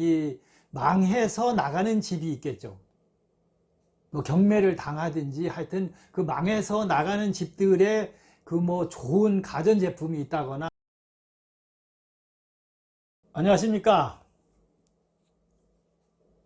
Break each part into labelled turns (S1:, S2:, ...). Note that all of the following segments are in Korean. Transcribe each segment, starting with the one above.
S1: 이 망해서 나가는 집이 있겠죠. 뭐 경매를 당하든지 하여튼 그 망해서 나가는 집들의 그 뭐 좋은 가전제품이 있다거나 안녕하십니까.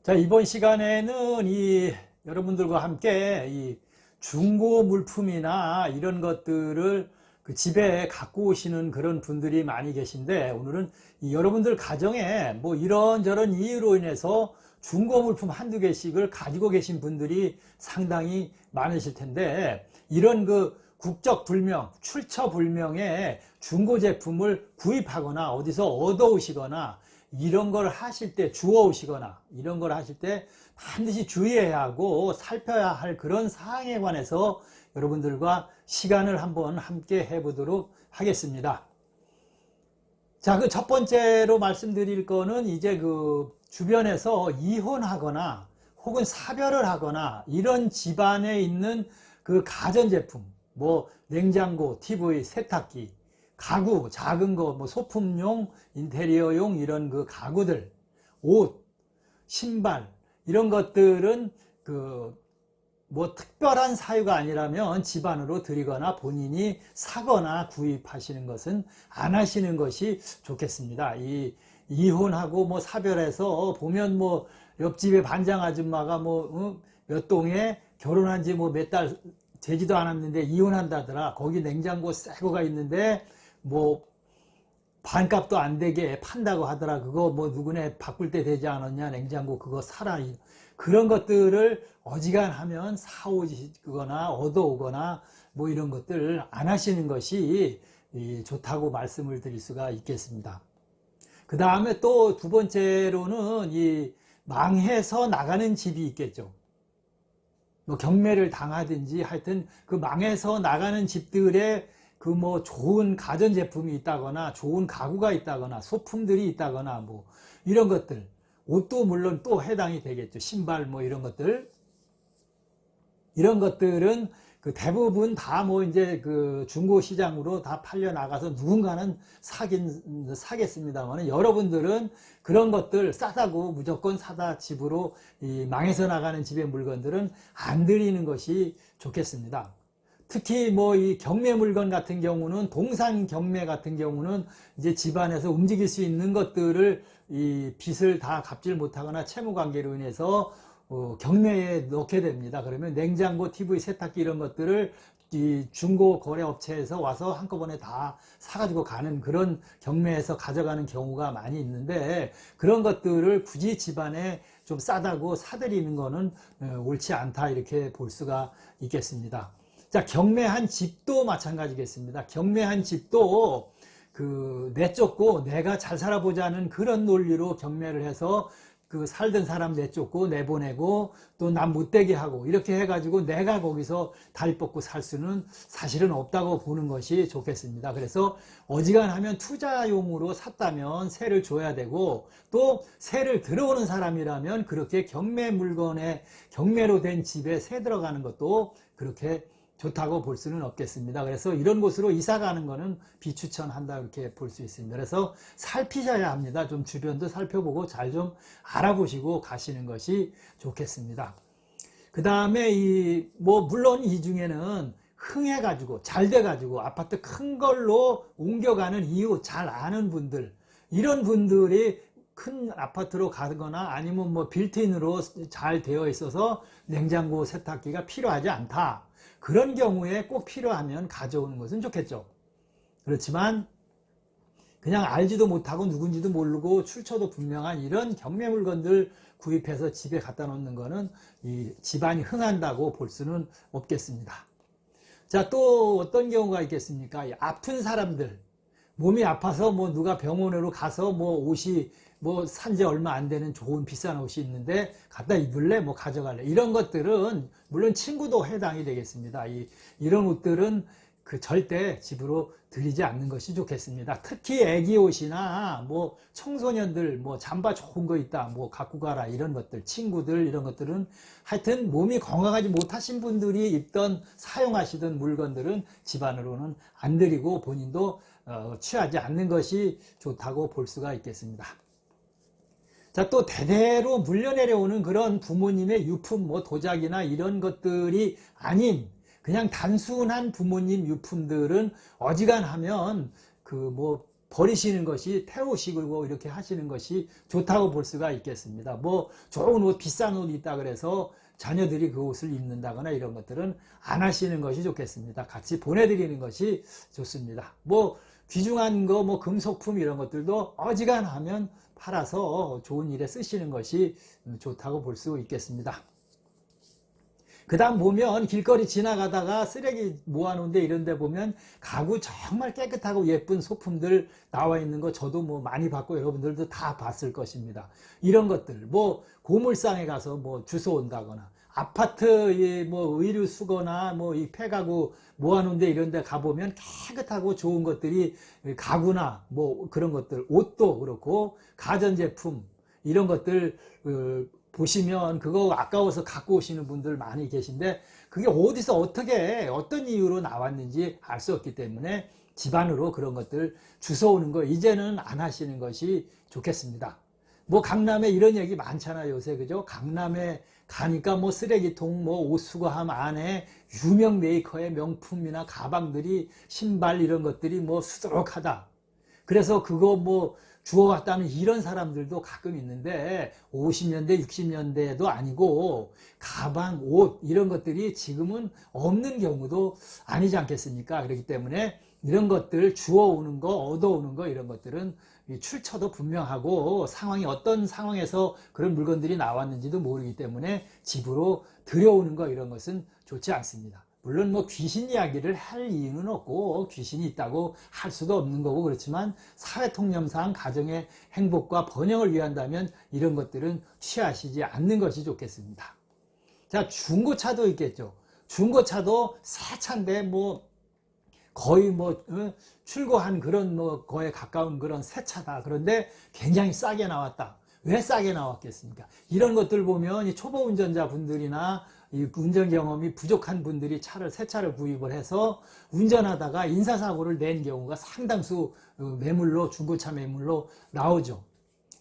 S1: 자, 이번 시간에는 이 여러분들과 함께 이 중고 물품이나 이런 것들을 그 집에 갖고 오시는 그런 분들이 많이 계신데 오늘은 이 여러분들 가정에 뭐 이런저런 이유로 인해서 중고 물품 한두 개씩을 가지고 계신 분들이 상당히 많으실 텐데 이런 그 국적 불명, 출처 불명의 중고 제품을 구입하거나 어디서 얻어오시거나 이런 걸 하실 때 주워오시거나 이런 걸 하실 때 반드시 주의해야 하고 살펴야 할 그런 사항에 관해서 여러분들과 시간을 한번 함께 해보도록 하겠습니다. 자, 그 첫 번째로 말씀드릴 거는 이제 그 주변에서 이혼하거나 혹은 사별을 하거나 이런 집안에 있는 그 가전제품, 뭐 냉장고, TV, 세탁기, 가구, 작은 거, 뭐 소품용, 인테리어용 이런 그 가구들, 옷, 신발 이런 것들은 그 뭐 특별한 사유가 아니라면 집안으로 드리거나 본인이 사거나 구입하시는 것은 안 하시는 것이 좋겠습니다. 이 이혼하고 뭐 사별해서 보면 뭐 옆집에 반장 아줌마가 뭐 몇 동에 결혼한 지 뭐 몇 달 되지도 않았는데 이혼한다더라. 거기 냉장고 새거가 있는데 뭐 반값도 안 되게 판다고 하더라. 그거 뭐 누구네 바꿀 때 되지 않았냐. 냉장고 그거 사라. 그런 것들을 어지간하면 사오거나 얻어오거나 뭐 이런 것들 안 하시는 것이 좋다고 말씀을 드릴 수가 있겠습니다. 그 다음에 또 두 번째로는 이 망해서 나가는 집이 있겠죠. 뭐 경매를 당하든지 하여튼 그 망해서 나가는 집들의 그 뭐 좋은 가전제품이 있다거나 좋은 가구가 있다거나 소품들이 있다거나 뭐 이런 것들 옷도 물론 또 해당이 되겠죠. 신발 뭐 이런 것들. 이런 것들은 그 대부분 다 뭐 이제 그 중고 시장으로 다 팔려 나가서 누군가는 사긴 사겠습니다만 여러분들은 그런 것들 싸다고 무조건 사다 집으로 이 망해서 나가는 집의 물건들은 안 드리는 것이 좋겠습니다. 특히 뭐 이 경매 물건 같은 경우는 동산 경매 같은 경우는 이제 집안에서 움직일 수 있는 것들을 이 빚을 다 갚질 못하거나 채무 관계로 인해서 어, 경매에 넣게 됩니다. 그러면 냉장고, TV, 세탁기 이런 것들을 이 중고 거래 업체에서 와서 한꺼번에 다 사가지고 가는 그런 경매에서 가져가는 경우가 많이 있는데 그런 것들을 굳이 집안에 좀 싸다고 사들이는 거는 어, 옳지 않다 이렇게 볼 수가 있겠습니다. 자, 경매한 집도 마찬가지겠습니다. 경매한 집도 그 내쫓고 내가 잘 살아보자는 그런 논리로 경매를 해서 그 살던 사람 내쫓고 내보내고 또 남 못되게 하고 이렇게 해가지고 내가 거기서 다리 뻗고 살 수는 사실은 없다고 보는 것이 좋겠습니다. 그래서 어지간하면 투자용으로 샀다면 세를 줘야 되고 또 세를 들어오는 사람이라면 그렇게 경매 물건에 경매로 된 집에 세 들어가는 것도 그렇게 좋다고 볼 수는 없겠습니다. 그래서 이런 곳으로 이사 가는 거는 비추천한다 이렇게 볼 수 있습니다. 그래서 살피셔야 합니다. 좀 주변도 살펴보고 잘 좀 알아보시고 가시는 것이 좋겠습니다. 그 다음에 이 뭐 물론 이 중에는 흥해 가지고 잘 돼 가지고 아파트 큰 걸로 옮겨가는 이유 잘 아는 분들 이런 분들이 큰 아파트로 가거나 아니면 뭐 빌트인으로 잘 되어 있어서 냉장고 세탁기가 필요하지 않다. 그런 경우에 꼭 필요하면 가져오는 것은 좋겠죠. 그렇지만 그냥 알지도 못하고 누군지도 모르고 출처도 분명한 이런 경매 물건들 구입해서 집에 갖다 놓는 것은 이 집안이 흥한다고 볼 수는 없겠습니다. 자, 또 어떤 경우가 있겠습니까? 아픈 사람들, 몸이 아파서 뭐 누가 병원으로 가서 뭐 옷이 뭐 산지 얼마 안 되는 좋은 비싼 옷이 있는데 갖다 입을래 뭐 가져갈래 이런 것들은 물론 친구도 해당이 되겠습니다. 이, 이런 옷들은 그 절대 집으로 들이지 않는 것이 좋겠습니다. 특히 애기 옷이나 뭐 청소년들 뭐 잠바 좋은 거 있다 뭐 갖고 가라 이런 것들 친구들 이런 것들은 하여튼 몸이 건강하지 못하신 분들이 입던 사용하시던 물건들은 집안으로는 안 들이고 본인도 어, 취하지 않는 것이 좋다고 볼 수가 있겠습니다. 자, 또 대대로 물려내려오는 그런 부모님의 유품, 뭐 도자기나 이런 것들이 아닌 그냥 단순한 부모님 유품들은 어지간하면 그 뭐 버리시는 것이 태우시고 이렇게 하시는 것이 좋다고 볼 수가 있겠습니다. 뭐 좋은 옷, 비싼 옷 있다 그래서 자녀들이 그 옷을 입는다거나 이런 것들은 안 하시는 것이 좋겠습니다. 같이 보내드리는 것이 좋습니다. 뭐 귀중한 거, 뭐 금속품 이런 것들도 어지간하면 팔아서 좋은 일에 쓰시는 것이 좋다고 볼 수 있겠습니다. 그 다음 보면 길거리 지나가다가 쓰레기 모아놓은데 이런 데 보면 가구 정말 깨끗하고 예쁜 소품들 나와 있는 거 저도 뭐 많이 봤고 여러분들도 다 봤을 것입니다. 이런 것들 뭐 고물상에 가서 뭐 주워 온다거나 아파트 뭐 의류 수거나 뭐 이 폐가구 모아놓은데 이런 데 가보면 깨끗하고 좋은 것들이 가구나 뭐 그런 것들 옷도 그렇고 가전제품 이런 것들 어, 보시면 그거 아까워서 갖고 오시는 분들 많이 계신데 그게 어디서 어떻게 어떤 이유로 나왔는지 알 수 없기 때문에 집안으로 그런 것들 주워오는 거 이제는 안 하시는 것이 좋겠습니다. 뭐 강남에 이런 얘기 많잖아요 요새 그죠? 강남에 가니까 뭐 쓰레기통 뭐 옷수거함 안에 유명 메이커의 명품이나 가방들이 신발 이런 것들이 뭐 수두룩하다. 그래서 그거 뭐 주워왔다는 이런 사람들도 가끔 있는데 50년대 60년대도 아니고 가방 옷 이런 것들이 지금은 없는 경우도 아니지 않겠습니까 그렇기 때문에 이런 것들 주워오는 거 얻어오는 거 이런 것들은 출처도 분명하고 상황이 어떤 상황에서 그런 물건들이 나왔는지도 모르기 때문에 집으로 들여오는 거 이런 것은 좋지 않습니다. 물론 뭐 귀신 이야기를 할 이유는 없고 귀신이 있다고 할 수도 없는 거고 그렇지만 사회 통념상 가정의 행복과 번영을 위한다면 이런 것들은 취하시지 않는 것이 좋겠습니다. 자 중고차도 있겠죠. 중고차도 새 차인데 뭐 거의 뭐 어, 출고한 그런 뭐 거에 가까운 그런 새 차다. 그런데 굉장히 싸게 나왔다. 왜 싸게 나왔겠습니까? 이런 것들 보면 이 초보 운전자 분들이나 이 운전 경험이 부족한 분들이 차를 새 차를 구입을 해서 운전하다가 인사사고를 낸 경우가 상당수 어, 매물로 중고차 매물로 나오죠.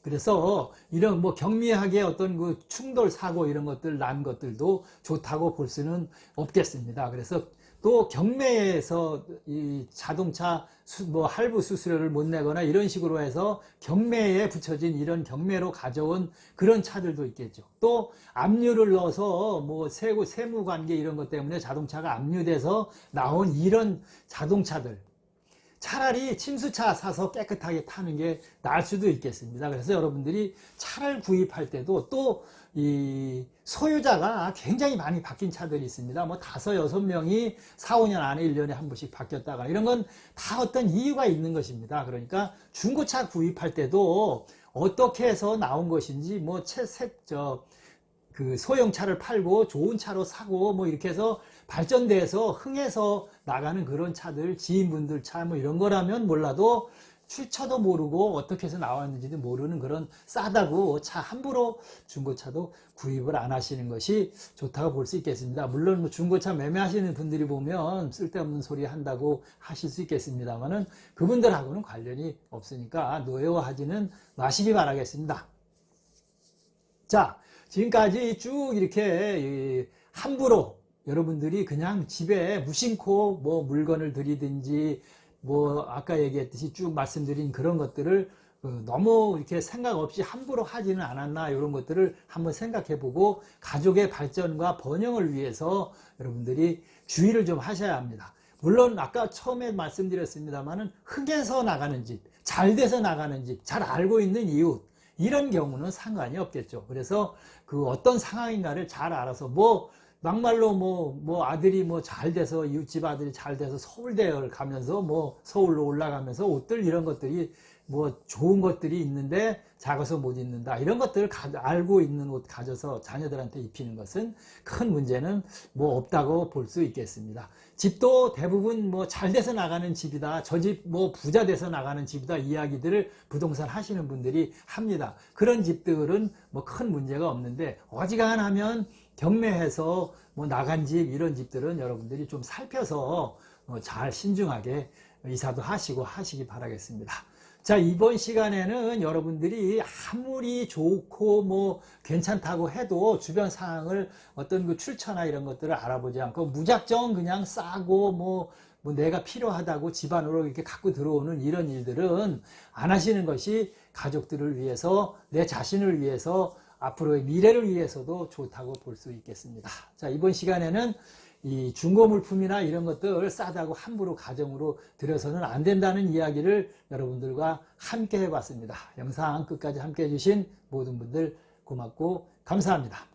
S1: 그래서 이런 뭐 경미하게 어떤 그 충돌 사고 이런 것들 난 것들도 좋다고 볼 수는 없겠습니다. 그래서 또 경매에서 이 자동차 수, 뭐 할부 수수료를 못 내거나 이런 식으로 해서 경매에 붙여진 이런 경매로 가져온 그런 차들도 있겠죠. 또 압류를 넣어서 뭐 세고 세무 관계 이런 것 때문에 자동차가 압류돼서 나온 이런 자동차들 차라리 침수차 사서 깨끗하게 타는 게 나을 수도 있겠습니다. 그래서 여러분들이 차를 구입할 때도 또 이 소유자가 굉장히 많이 바뀐 차들이 있습니다. 뭐 다섯, 여섯 명이 4, 5년 안에 1년에 한 번씩 바뀌었다가 이런 건 다 어떤 이유가 있는 것입니다. 그러니까 중고차 구입할 때도 어떻게 해서 나온 것인지 뭐 채색 저 그 소형 차를 팔고 좋은 차로 사고 뭐 이렇게 해서 발전돼서 흥해서 나가는 그런 차들 지인분들 차 뭐 이런 거라면 몰라도 출처도 모르고 어떻게 해서 나왔는지도 모르는 그런 싸다고 차 함부로 중고차도 구입을 안 하시는 것이 좋다고 볼 수 있겠습니다. 물론 뭐 중고차 매매하시는 분들이 보면 쓸데없는 소리 한다고 하실 수 있겠습니다만은 그분들하고는 관련이 없으니까 노여워하지는 마시기 바라겠습니다. 자, 지금까지 쭉 이렇게 함부로 여러분들이 그냥 집에 무심코 뭐 물건을 들이든지 뭐 아까 얘기했듯이 쭉 말씀드린 그런 것들을 어, 너무 이렇게 생각 없이 함부로 하지는 않았나 이런 것들을 한번 생각해 보고 가족의 발전과 번영을 위해서 여러분들이 주의를 좀 하셔야 합니다. 물론 아까 처음에 말씀드렸습니다만은 흙에서 나가는 집, 잘 돼서 나가는 집, 잘 알고 있는 이웃 이런 경우는 상관이 없겠죠. 그래서 그 어떤 상황인가를 잘 알아서 뭐 막말로 뭐, 뭐 아들이 뭐 잘 돼서 이웃집 아들이 잘 돼서 서울대를 가면서 뭐 서울로 올라가면서 옷들 이런 것들이 뭐 좋은 것들이 있는데 작아서 못 입는다 이런 것들을 가, 알고 있는 옷 가져서 자녀들한테 입히는 것은 큰 문제는 뭐 없다고 볼 수 있겠습니다. 집도 대부분 뭐 잘 돼서 나가는 집이다 저 집 뭐 부자 돼서 나가는 집이다 이야기들을 부동산 하시는 분들이 합니다. 그런 집들은 뭐 큰 문제가 없는데 어지간하면 경매해서 뭐 나간 집 이런 집들은 여러분들이 좀 살펴서 어, 잘 신중하게 이사도 하시고 하시기 바라겠습니다. 자, 이번 시간에는 여러분들이 아무리 좋고 뭐 괜찮다고 해도 주변 상황을 어떤 그 출처나 이런 것들을 알아보지 않고 무작정 그냥 싸고 뭐, 뭐 내가 필요하다고 집안으로 이렇게 갖고 들어오는 이런 일들은 안 하시는 것이 가족들을 위해서 내 자신을 위해서 앞으로의 미래를 위해서도 좋다고 볼 수 있겠습니다. 자, 이번 시간에는 이 중고 물품이나 이런 것들 싸다고 함부로 가정으로 들여서는 안 된다는 이야기를 여러분들과 함께 해봤습니다. 영상 끝까지 함께 해주신 모든 분들 고맙고 감사합니다.